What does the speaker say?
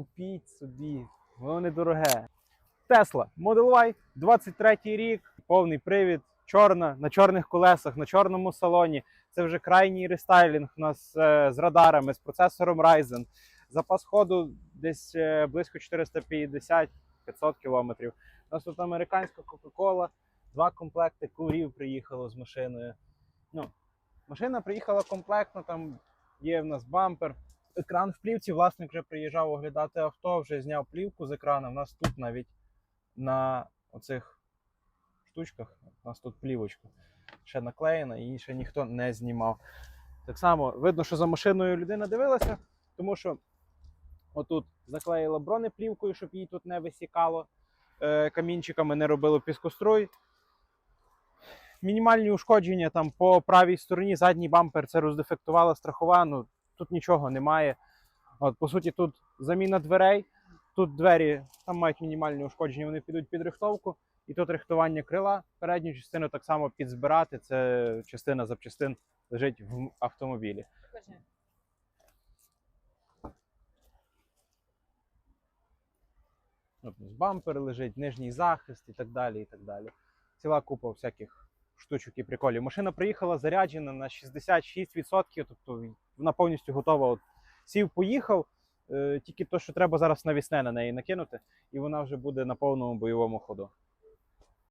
купіть собі, воно недороге. Tesla Model Y, 23 рік, повний привід, чорна, на чорних колесах, на чорному салоні. Це вже крайній рестайлінг у нас е, з радарами, з процесором Ryzen. Запас ходу десь е, близько 450-500 кілометрів. У нас тут американська Coca-Cola, два комплекти курів приїхало з машиною. Ну, машина приїхала комплектно, там є в нас бампер. Екран в плівці, власник вже приїжджав оглядати авто, вже зняв плівку з екрану. У нас тут навіть на оцих штучках, у нас тут плівочка ще наклеєна, її ще ніхто не знімав. Так само видно, що за машиною людина дивилася, тому що отут заклеїла бронеплівкою, щоб її тут не висікало е, камінчиками, не робило піскоструй. Мінімальні ушкодження там по правій стороні, задній бампер це роздефектувала страхова, ну тут нічого немає. От, по суті, тут заміна дверей, тут двері там мають мінімальні ушкодження, вони підуть під рихтовку. І тут рихтування крила. Передню частину так само підзбирати. Це частина запчастин лежить в автомобілі. От, бампер лежить, нижній захист і так далі. і так далі. Ціла купа всяких штучок і приколів. Машина приїхала заряджена на 66%, тобто вона повністю готова. От, сів, поїхав. Е, тільки то, що треба зараз навісне на неї накинути, і вона вже буде на повному бойовому ходу.